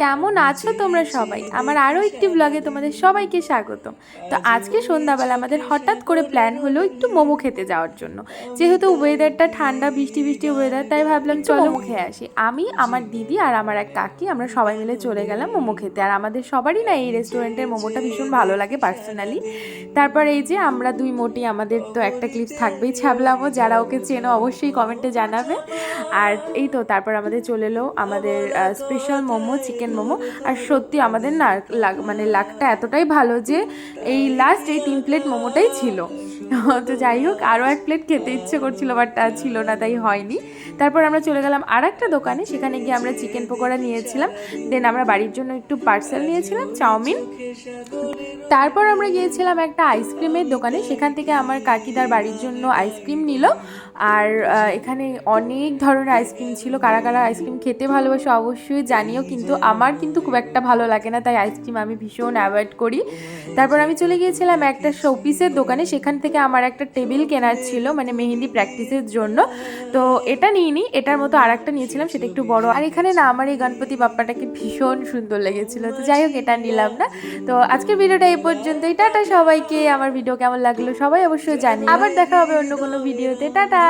কেমন আছো তোমরা সবাই? আমার আরও একটি ব্লগে তোমাদের সবাইকে স্বাগতম। তো আজকে সন্ধ্যাবেলা আমাদের হঠাৎ করে প্ল্যান হলো একটু মোমো খেতে যাওয়ার জন্য। যেহেতু ওয়েদারটা ঠান্ডা বৃষ্টি বৃষ্টি ওয়েদার তাই ভাবলাম চলো খেয়ে আসি। আমি আমার দিদি আর আমার এক কাকি আমরা সবাই মিলে চলে গেলাম মোমো খেতে। আর আমাদের সবারই না এই রেস্টুরেন্টের মোমোটা ভীষণ ভালো লাগে পার্সোনালি তারপর এই যে আমরা দুই মোটি আমাদের তো একটা ক্লিপস থাকবেই ছাবলামও। যারা ওকে চেনো অবশ্যই কমেন্টে জানাবে। আর এই তো তারপর আমাদের চলে এলো আমাদের স্পেশাল মোমো চিকেন মোমো। আর সত্যি আমাদের না মানে লাকটা এতটাই ভালো যে এই লাস্ট এই তিন প্লেট মোমোটাই ছিল। তো যাই হোক আরও এক প্লেট খেতে ইচ্ছে করছিল বাট ছিল না, তাই হয়নি। তারপর আমরা চলে গেলাম আর একটা দোকানে, সেখানে গিয়ে আমরা চিকেন পকোড়া নিয়েছিলাম। দেন আমরা বাড়ির জন্য একটু পার্সেল নিয়েছিলাম, চাউমিন। তারপর আমরা গিয়েছিলাম একটা আইসক্রিমের দোকানে, সেখান থেকে আমার কাকিদার বাড়ির জন্য আইসক্রিম নিল। আর এখানে অনেক ধরনের আইসক্রিম ছিল, কারা কারা আইসক্রিম খেতে ভালোবাসে অবশ্যই জানিও, কিন্তু আমার কিন্তু খুব একটা ভালো লাগে না, তাই আইসক্রিম আমি ভীষণ অ্যাভয়েড করি। তারপর আমি চলে গিয়েছিলাম একটা শোপিসের দোকানে, সেখান থেকে আমার একটা টেবিল কেনার ছিল মানে মেহেন্দি প্র্যাকটিসের জন্য। তো এটা নিইনি, এটার মতো আর একটা নিয়েছিলাম, সেটা একটু বড়। আর এখানে না, আমার এই গণপতি বাপ্পাটাকে ভীষণ সুন্দর লেগেছিল। তো যাই হোক, এটা নিলাম না। তো আজকের ভিডিওটা এই পর্যন্তই। টাটা সবাইকে। আমার ভিডিও কেমন লাগল সবাই অবশ্যই জানি আবার দেখা হবে অন্য কোনো ভিডিওতে। টাটা!